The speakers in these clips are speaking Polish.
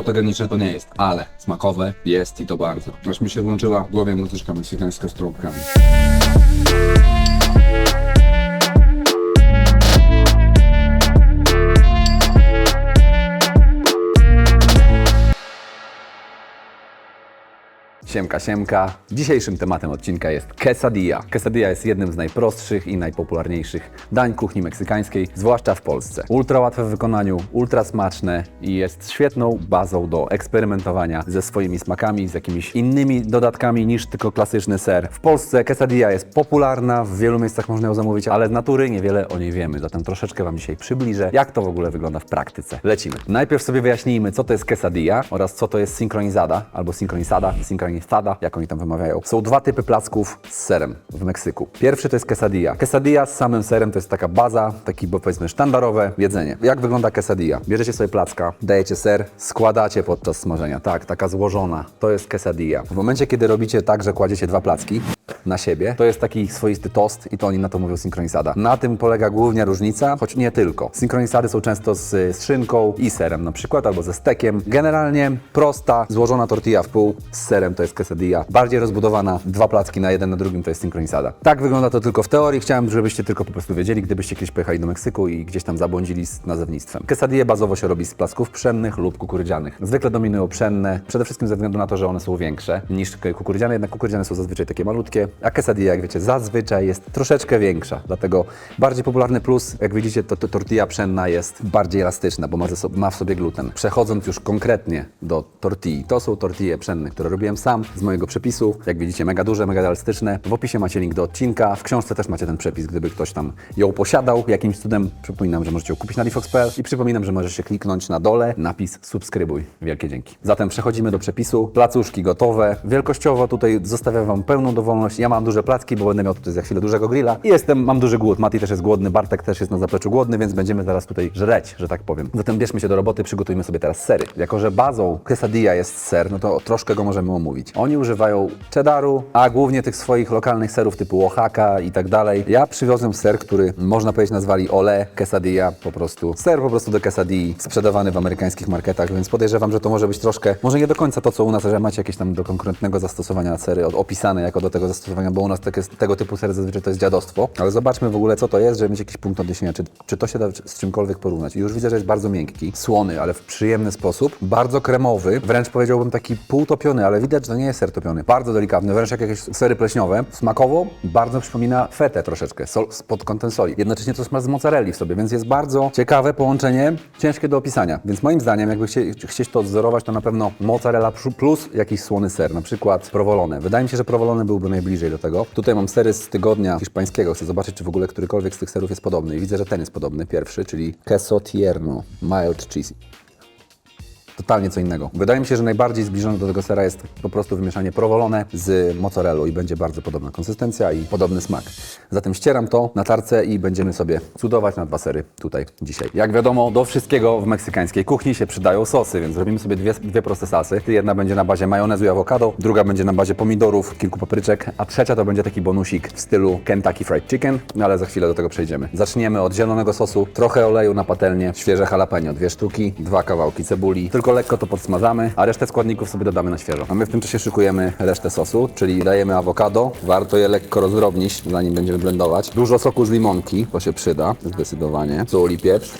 fotogeniczne to nie jest, ale smakowe jest i to bardzo. Aż mi się włączyła w głowie muzyczka meksykańska z trąbkami. Siemka, siemka. Dzisiejszym tematem odcinka jest quesadilla. Quesadilla jest jednym z najprostszych i najpopularniejszych dań kuchni meksykańskiej, zwłaszcza w Polsce. Ultra łatwe w wykonaniu, ultra smaczne i jest świetną bazą do eksperymentowania ze swoimi smakami, z jakimiś innymi dodatkami niż tylko klasyczny ser. W Polsce quesadilla jest popularna, w wielu miejscach można ją zamówić, ale z natury niewiele o niej wiemy. Zatem troszeczkę Wam dzisiaj przybliżę, jak to w ogóle wygląda w praktyce. Lecimy. Najpierw sobie wyjaśnijmy, co to jest quesadilla oraz co to jest syncronizada albo syncronizada, syncronizada, jak oni tam wymawiają. Są dwa typy placków z serem w Meksyku. Pierwszy to jest quesadilla. Quesadilla z samym serem to jest taka baza, taki bo powiedzmy sztandarowe jedzenie. Jak wygląda quesadilla? Bierzecie sobie placka, dajecie ser, składacie podczas smażenia. Tak, taka złożona. To jest quesadilla. W momencie, kiedy robicie tak, że kładziecie dwa placki na siebie, to jest taki swoisty tost i to oni na to mówią synchronizada. Na tym polega główna różnica, choć nie tylko. Synchronizady są często z, z szynką i serem na przykład, albo ze stekiem. Generalnie prosta, złożona tortilla w pół z serem to jest quesadilla. Bardziej rozbudowana, dwa placki na jeden na drugim to jest synchronizada. Tak wygląda to tylko w teorii. Chciałem, żebyście tylko po prostu wiedzieli, gdybyście kiedyś pojechali do Meksyku i gdzieś tam zabłądzili z nazewnictwem. Quesadille bazowo się robi z placków pszennych lub kukurydzianych. Zwykle dominują pszenne, przede wszystkim ze względu na to, że one są większe niż kukurydziane, jednak kukurydziane są zazwyczaj takie malutkie, a quesadilla, jak wiecie, zazwyczaj jest troszeczkę większa. Dlatego bardziej popularny plus, jak widzicie, to, to tortilla pszenna jest bardziej elastyczna, bo ma, ze so- ma w sobie gluten. Przechodząc już konkretnie do tortilli, to są tortille pszenne, które robiłem sam z mojego przepisu. Jak widzicie, mega duże, mega elastyczne. W opisie macie link do odcinka. W książce też macie ten przepis, gdyby ktoś tam ją posiadał jakimś cudem. Przypominam, że możecie ją kupić na lifox.pl i przypominam, że możecie kliknąć na dole napis subskrybuj. Wielkie dzięki. Zatem przechodzimy do przepisu. Placuszki gotowe. Wielkościowo tutaj zostawiam Wam pełną dowolność. Ja mam duże placki, bo będę miał tutaj za chwilę dużego grilla i jestem, mam duży głód. Mati też jest głodny, Bartek też jest na zapleczu głodny, więc będziemy zaraz tutaj żreć, że tak powiem. Zatem bierzmy się do roboty, przygotujmy sobie teraz sery. Jako, że bazą quesadilla jest ser, no to troszkę go możemy omówić. Oni używają cheddaru, a głównie tych swoich lokalnych serów typu Oaxaca i tak dalej. Ja przywiozłem ser, który można powiedzieć nazwali ole quesadilla po prostu. Ser po prostu do quesadilli, sprzedawany w amerykańskich marketach, więc podejrzewam, że to może być troszkę, może nie do końca to, co u nas, że macie jakieś tam do konkretnego zastosowania sery opisane jako do tego zastosowania, bo u nas takie, tego typu sery zazwyczaj to jest dziadostwo. Ale zobaczmy w ogóle, co to jest, żeby mieć jakiś punkt odniesienia, czy, czy to się da z czymkolwiek porównać. I już widzę, że jest bardzo miękki, słony, ale w przyjemny sposób, bardzo kremowy, wręcz powiedziałbym taki półtopiony, ale widać, że to nie jest ser topiony. Bardzo delikatny, wręcz jak jakieś sery pleśniowe. Smakowo bardzo przypomina fetę troszeczkę, sol, pod kątem soli. Jednocześnie to smak z mozzarelli w sobie, więc jest bardzo ciekawe połączenie, ciężkie do opisania. Więc moim zdaniem, jakby chcie, chcieć to odzorować, to na pewno mozzarella plus jakiś słony ser, na przykład provolone. Wydaje mi się, że provolone byłby najbliżej do tego. Tutaj mam sery z tygodnia hiszpańskiego. Chcę zobaczyć, czy w ogóle którykolwiek z tych serów jest podobny. I widzę, że ten jest podobny, pierwszy, czyli queso tierno, mild cheesy. Totalnie co innego. Wydaje mi się, że najbardziej zbliżone do tego sera jest po prostu wymieszanie provolone z mozzarellą i będzie bardzo podobna konsystencja i podobny smak. Zatem ścieram to na tarce i będziemy sobie cudować na dwa sery tutaj dzisiaj. Jak wiadomo, do wszystkiego w meksykańskiej kuchni się przydają sosy, więc zrobimy sobie dwie, dwie proste sasy. Jedna będzie na bazie majonezu i awokado, druga będzie na bazie pomidorów, kilku papryczek, a trzecia to będzie taki bonusik w stylu Kentucky Fried Chicken, no ale za chwilę do tego przejdziemy. Zaczniemy od zielonego sosu, trochę oleju na patelnię, świeże jalapeno, dwie sztuki, dwa kawałki cebuli, tylko lekko to podsmażamy, a resztę składników sobie dodamy na świeżo. A my w tym czasie szykujemy resztę sosu, czyli dajemy awokado, warto je lekko rozdrobnić, zanim będziemy blendować. Dużo soku z limonki, to się przyda, zdecydowanie. Sól i pieprz.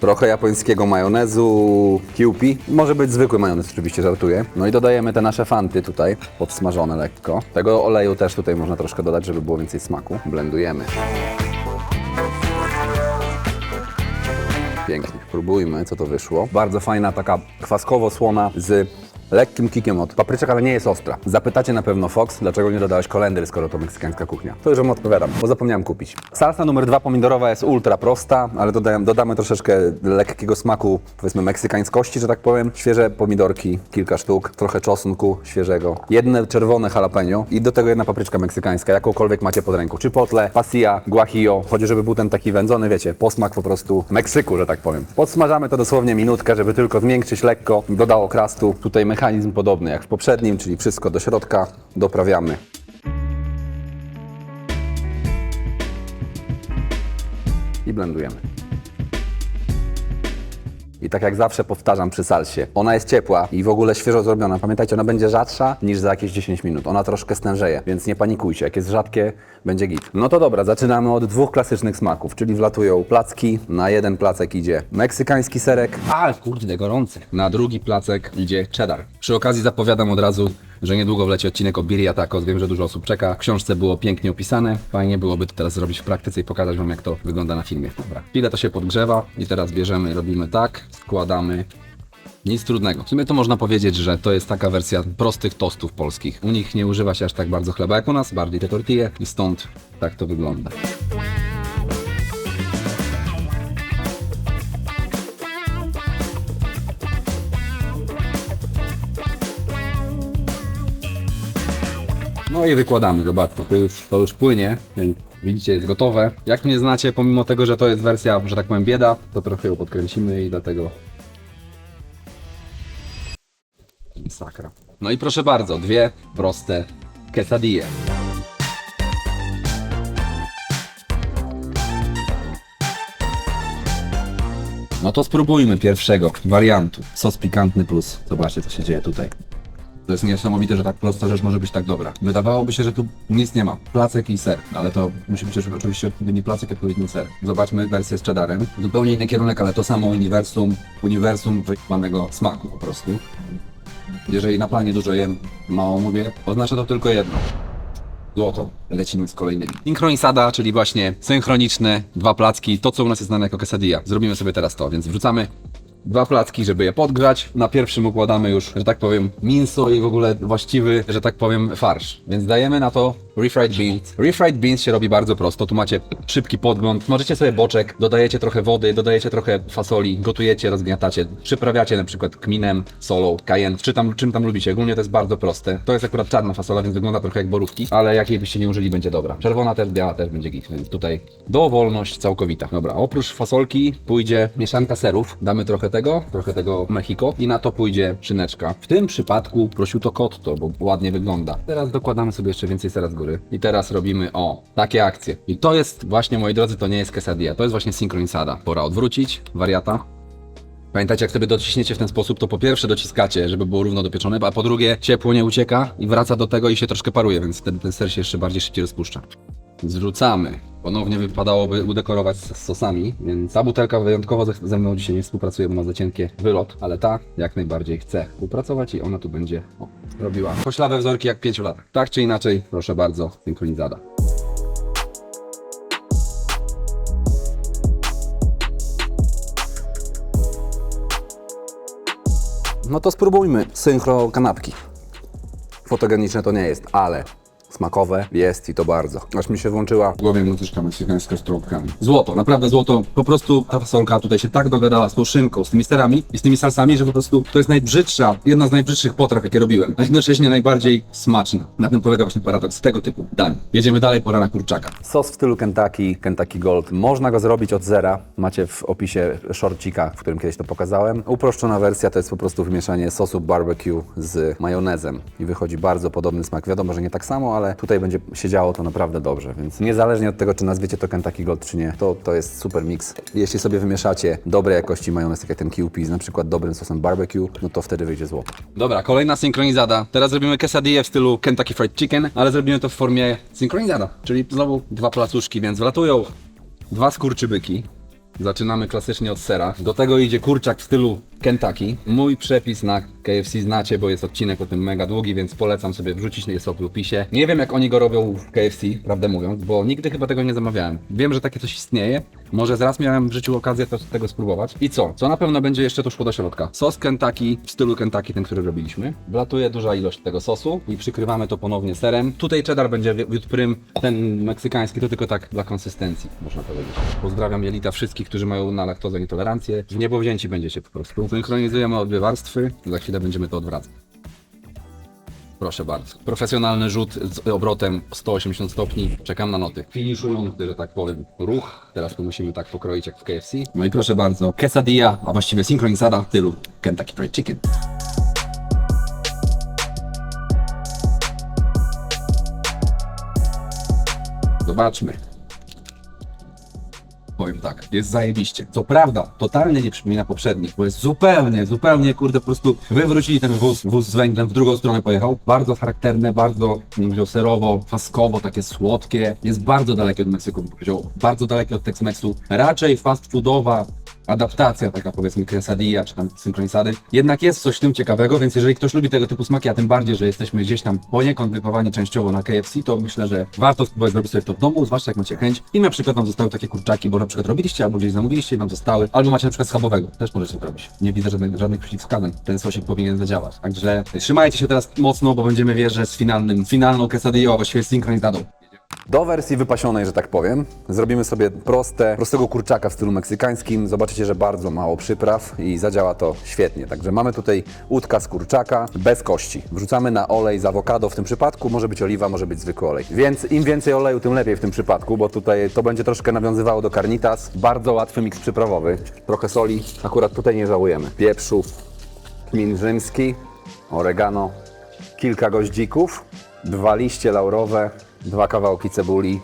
Trochę japońskiego majonezu Kewpie. Może być zwykły majonez, oczywiście żartuję. No i dodajemy te nasze fanty tutaj, podsmażone lekko. Tego oleju też tutaj można troszkę dodać, żeby było więcej smaku. Blendujemy. Pięknie. Próbujmy, co to wyszło. Bardzo fajna, taka kwaskowo-słona z lekkim kikiem od papryczek, ale nie jest ostra. Zapytacie na pewno Fox, dlaczego nie dodałeś kolendry, skoro to meksykańska kuchnia. To już wam odpowiadam, bo zapomniałem kupić. Salsa numer dwa pomidorowa jest ultra prosta, ale dodamy troszeczkę lekkiego smaku, powiedzmy meksykańskości, że tak powiem. Świeże pomidorki, kilka sztuk, trochę czosnku świeżego, jedne czerwone jalapeno i do tego jedna papryczka meksykańska, jakąkolwiek macie pod ręką. Chipotle, pasilla, guajillo, chodzi, żeby był ten taki wędzony, wiecie, posmak po prostu Meksyku, że tak powiem. Podsmażamy to dosłownie minutkę, żeby tylko zmiękczyć lekko, dodało krastu. Tutaj mechanizm podobny jak w poprzednim, czyli wszystko do środka, doprawiamy. I blendujemy. I tak jak zawsze powtarzam przy salsie, ona jest ciepła i w ogóle świeżo zrobiona. Pamiętajcie, ona będzie rzadsza niż za jakieś 10 minut. Ona troszkę stężeje, więc nie panikujcie. Jak jest rzadkie, będzie git. No to dobra, zaczynamy od dwóch klasycznych smaków, czyli wlatują placki. Na jeden placek idzie meksykański serek, A, kurde, gorący. Na drugi placek idzie cheddar. Przy okazji zapowiadam od razu, że niedługo wleci odcinek o Birria Tacos. Wiem, że dużo osób czeka. W książce było pięknie opisane. Fajnie byłoby to teraz zrobić w praktyce i pokazać wam, jak to wygląda na filmie. Dobra. Chwilę to się podgrzewa i teraz bierzemy, robimy tak, składamy. Nic trudnego. W sumie to można powiedzieć, że to jest taka wersja prostych tostów polskich. U nich nie używa się aż tak bardzo chleba jak u nas, bardziej te tortille i stąd tak to wygląda. No i wykładamy, zobaczcie, to już, to już płynie, więc widzicie, jest gotowe. Jak mnie znacie, pomimo tego, że to jest wersja, że tak powiem, bieda, to trochę ją podkręcimy i dlatego... Sakra. No i proszę bardzo, dwie proste quesadille. No to spróbujmy pierwszego wariantu. Sos pikantny plus. Zobaczcie, co się dzieje tutaj. To jest niesamowite, że tak prosta rzecz może być tak dobra. Wydawałoby się, że tu nic nie ma. Placek i ser, ale to musi być oczywiście odpowiedni placek, odpowiedni ser. Zobaczmy wersję z cheddarem. Zupełnie inny kierunek, ale to samo uniwersum, uniwersum wyjebanego smaku po prostu. Jeżeli na planie dużo jem, mało mówię, oznacza to tylko jedno. Złoto. Lecimy z kolejnymi. Synchronisada, czyli właśnie synchroniczne, dwa placki, to co u nas jest znane jako quesadilla. Zrobimy sobie teraz to, więc wrzucamy dwa placki, żeby je podgrzać. Na pierwszym układamy już, że tak powiem, mięso i w ogóle właściwy, że tak powiem, farsz. Więc dajemy na to refried beans. Refried beans się robi bardzo prosto. Tu macie szybki podgląd. Możecie sobie boczek, dodajecie trochę wody, dodajecie trochę fasoli, gotujecie, rozgniatacie, przyprawiacie na przykład kminem, solą, cayenne, czy tam, czym tam lubicie. Ogólnie to jest bardzo proste. To jest akurat czarna fasola, więc wygląda trochę jak borówki, ale jakiej byście nie użyli, będzie dobra. Czerwona też, biała też będzie git, więc tutaj dowolność całkowita. Dobra, oprócz fasolki pójdzie mieszanka serów. Damy trochę tego, trochę tego Mexico i na to pójdzie szyneczka. W tym przypadku prosciutto cotto, bo ładnie wygląda. Teraz dokładamy sobie jeszcze więcej sera z góry. I teraz robimy, o, takie akcje. I to jest właśnie, moi drodzy, to nie jest quesadilla, to jest właśnie synchronisada. Pora odwrócić wariata. Pamiętajcie, jak sobie dociśniecie w ten sposób, to po pierwsze dociskacie, żeby było równo dopieczone, a po drugie ciepło nie ucieka i wraca do tego i się troszkę paruje, więc wtedy ten ser się jeszcze bardziej szybciej rozpuszcza. Zrzucamy. Ponownie wypadałoby udekorować z sosami, więc ta butelka wyjątkowo ze- mną dzisiaj nie współpracuje, bo ma za cienkie wylot, ale ta jak najbardziej chce współpracować i ona tu będzie o, robiła poślawe wzorki jak pięciu lat. Tak czy inaczej, proszę bardzo, synchronizada. No to spróbujmy synchro kanapki. Fotogeniczne to nie jest, ale smakowe jest i to bardzo. Aż mi się włączyła W głowie muzyczka meksykańska z trąbkami. Złoto, naprawdę złoto. Po prostu ta fasolka tutaj się tak dogadała z tą szynką, z tymi serami i z tymi salsami, że po prostu to jest najbrzydsza, jedna z najbrzydszych potraw, jakie robiłem. A jednocześnie najbardziej smaczna. Na tym polega właśnie paradoks tego typu dań. Jedziemy dalej, pora na kurczaka. sos w stylu Kentucky, Kentucky Gold. Można go zrobić od zera. Macie w opisie shortcika, w którym kiedyś to pokazałem. Uproszczona wersja to jest po prostu wymieszanie sosu barbecue z majonezem i wychodzi bardzo podobny smak. Wiadomo, że nie tak samo, ale tutaj będzie się działo to naprawdę dobrze, więc niezależnie od tego, czy nazwiecie to Kentucky Gold, czy nie, to, to jest super mix. Jeśli sobie wymieszacie dobrej jakości majonez, tak jak ten QP na przykład dobrym sosem barbecue, no to wtedy wyjdzie złoto. Dobra, kolejna synchronizada. Teraz robimy quesadille w stylu Kentucky Fried Chicken, ale zrobimy to w formie synchronizada, czyli znowu dwa placuszki, więc wlatują dwa skurczybyki. Zaczynamy klasycznie od sera. Do tego idzie kurczak w stylu Kentucky. Mój przepis na KFC znacie, bo jest odcinek o tym mega długi, więc polecam sobie wrzucić jest w opisie. Nie wiem jak oni go robią w KFC, prawdę mówiąc, bo nigdy chyba tego nie zamawiałem. Wiem, że takie coś istnieje. Może zaraz miałem w życiu okazję to, tego spróbować. I co? Co na pewno będzie jeszcze to szło do środka? Sos Kentucky w stylu Kentucky, ten, który robiliśmy. Wlatuje duża ilość tego sosu i przykrywamy to ponownie serem. Tutaj cheddar będzie wi- wiód prym, ten meksykański to tylko tak dla konsystencji, można powiedzieć. Pozdrawiam jelita wszystkich, którzy mają na laktozę nietolerancję. W niebo wzięci będziecie po prostu. Synchronizujemy obie warstwy, za chwilę będziemy to odwracać. Proszę bardzo. Profesjonalny rzut z obrotem 180 stopni. Czekam na noty. Finiszujący, że tak powiem, ruch. Teraz to musimy tak pokroić jak w KFC. No i proszę bardzo. Quesadilla, a właściwie synchronizada w stylu Kentucky Fried Chicken. Zobaczmy. Powiem tak. Jest zajebiście. Co prawda, totalnie nie przypomina poprzednich, bo jest zupełnie, zupełnie, kurde, po prostu wywrócili ten wóz, wóz z węglem, w drugą stronę pojechał. Bardzo charakterne, bardzo mm, serowo, faskowo, takie słodkie. Jest bardzo dalekie od Meksyku, bym powiedział. Bardzo dalekie od Tex-Mexu. Raczej fast foodowa, adaptacja taka powiedzmy quesadilla czy tam synchronisady. Jednak jest coś w tym ciekawego, więc jeżeli ktoś lubi tego typu smaki, a tym bardziej, że jesteśmy gdzieś tam poniekąd wychowani częściowo na KFC, to myślę, że warto spróbować zrobić sobie to w domu, zwłaszcza jak macie chęć i na przykład wam zostały takie kurczaki, bo na przykład robiliście albo gdzieś zamówiliście i wam zostały, albo macie na przykład schabowego, też możecie to robić. Nie widzę żadnych, żadnych przeciwwskazań, ten sosik powinien zadziałać. Także trzymajcie się teraz mocno, bo będziemy wierzyć z finalnym, finalną quesadillą, a właściwie synchronizadą. Do wersji wypasionej, że tak powiem, zrobimy sobie proste, prostego kurczaka w stylu meksykańskim. Zobaczycie, że bardzo mało przypraw i zadziała to świetnie. Także mamy tutaj łódka z kurczaka bez kości. Wrzucamy na olej z awokado w tym przypadku, może być oliwa, może być zwykły olej. Więc im więcej oleju, tym lepiej w tym przypadku, bo tutaj to będzie troszkę nawiązywało do carnitas. Bardzo łatwy miks przyprawowy. Trochę soli, akurat tutaj nie żałujemy. Pieprzu, kmin rzymski, oregano, kilka goździków, dwa liście laurowe, dwa kawałki cebuli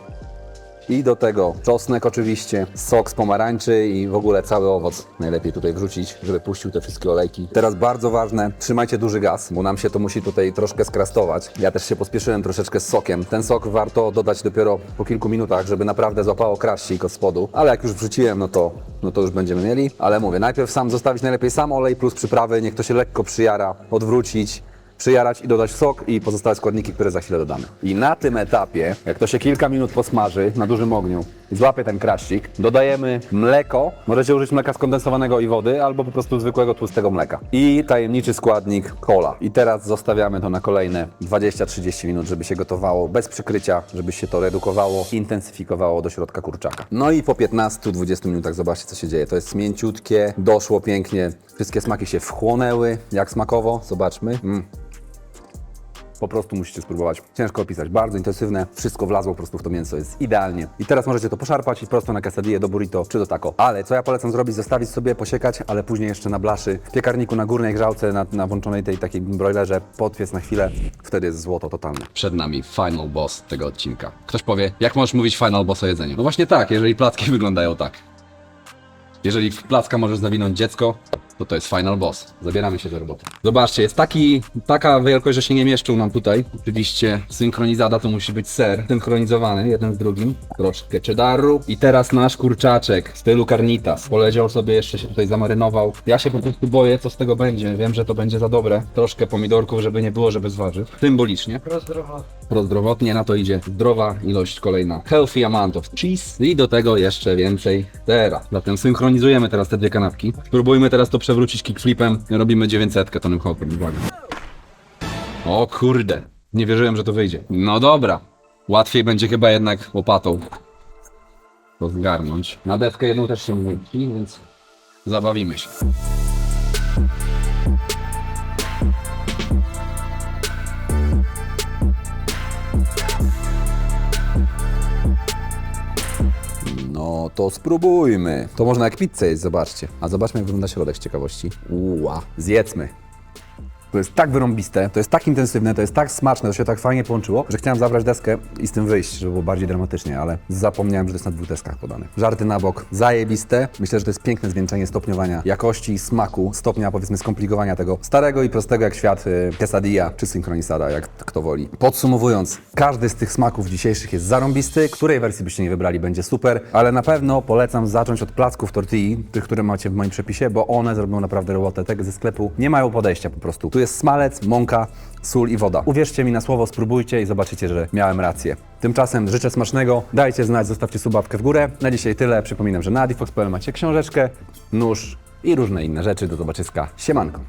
i do tego czosnek oczywiście, sok z pomarańczy i w ogóle cały owoc najlepiej tutaj wrzucić, żeby puścił te wszystkie olejki. Teraz bardzo ważne, trzymajcie duży gaz, bo nam się to musi tutaj troszkę skrastować. Ja też się pospieszyłem troszeczkę z sokiem. Ten sok warto dodać dopiero po kilku minutach, żeby naprawdę złapało kraścik od spodu, ale jak już wrzuciłem, no to, no to już będziemy mieli. Ale mówię, najpierw sam zostawić najlepiej sam olej plus przyprawy, niech to się lekko przyjara, odwrócić, przyjarać i dodać sok i pozostałe składniki, które za chwilę dodamy. I na tym etapie, jak to się kilka minut posmaży na dużym ogniu i złapie ten kraścik, dodajemy mleko. Możecie użyć mleka skondensowanego i wody, albo po prostu zwykłego tłustego mleka. I tajemniczy składnik cola. I teraz zostawiamy to na kolejne 20-30 minut, żeby się gotowało bez przykrycia, żeby się to redukowało, intensyfikowało do środka kurczaka. No i po 15-20 minutach zobaczcie, co się dzieje. To jest mięciutkie, doszło pięknie, wszystkie smaki się wchłonęły. Jak smakowo? Zobaczmy. Mm. Po prostu musicie spróbować. Ciężko opisać. Bardzo intensywne. Wszystko wlazło po prostu w to mięso. Jest idealnie. I teraz możecie to poszarpać i prosto na quesadillę, do burrito czy do taco. Ale co ja polecam zrobić? Zostawić sobie, posiekać, ale później jeszcze na blaszy, w piekarniku na górnej grzałce, na, na włączonej tej takiej broilerze, podpiec na chwilę. Wtedy jest złoto totalne. Przed nami final boss tego odcinka. Ktoś powie, jak możesz mówić final boss o jedzeniu? No właśnie tak, jeżeli placki wyglądają tak. Jeżeli w placka możesz zawinąć dziecko, to to jest final boss. Zabieramy się do roboty. Zobaczcie, jest taki, taka wielkość, że się nie mieszczą nam tutaj. Oczywiście synchronizada to musi być ser, synchronizowany jeden z drugim. Troszkę cheddaru. I teraz nasz kurczaczek w stylu carnitas. Poleciał sobie, jeszcze się tutaj zamarynował. Ja się po prostu boję, co z tego będzie. Wiem, że to będzie za dobre. Troszkę pomidorków, żeby nie było, że bez warzyw. Symbolicznie. Prozdrowotnie na to idzie zdrowa ilość kolejna. Healthy amount of cheese i do tego jeszcze więcej sera. Zatem synchronizujemy teraz te dwie kanapki. Spróbujmy teraz to przewrócić kickflipem. Robimy 900 tonym hopem. Uwaga. O kurde. Nie wierzyłem, że to wyjdzie. No dobra. Łatwiej będzie chyba jednak łopatą to zgarnąć. Na deskę jedną też się mieści, więc zabawimy się. No to spróbujmy. To można jak pizzę jeść, zobaczcie. A zobaczmy jak wygląda środek z ciekawości. Uła, zjedzmy. To jest tak wyrąbiste, to jest tak intensywne, to jest tak smaczne, to się tak fajnie połączyło, że chciałem zabrać deskę i z tym wyjść, żeby było bardziej dramatycznie, ale zapomniałem, że to jest na dwóch deskach podane. Żarty na bok, zajebiste. Myślę, że to jest piękne zwieńczenie stopniowania jakości, smaku, stopnia powiedzmy skomplikowania tego starego i prostego jak świat y, quesadilla czy synchronisada, jak kto woli. Podsumowując, każdy z tych smaków dzisiejszych jest zarąbisty, której wersji byście nie wybrali będzie super, ale na pewno polecam zacząć od placków tortilli, tych, które macie w moim przepisie, bo one zrobią naprawdę robotę. Te ze sklepu nie mają podejścia po prostu. Tu jest smalec, mąka, sól i woda. Uwierzcie mi na słowo, spróbujcie i zobaczycie, że miałem rację. Tymczasem życzę smacznego, dajcie znać, zostawcie subawkę w górę. Na dzisiaj tyle. Przypominam, że na adifox.pl macie książeczkę, nóż i różne inne rzeczy. Do zobaczyska. Siemanko.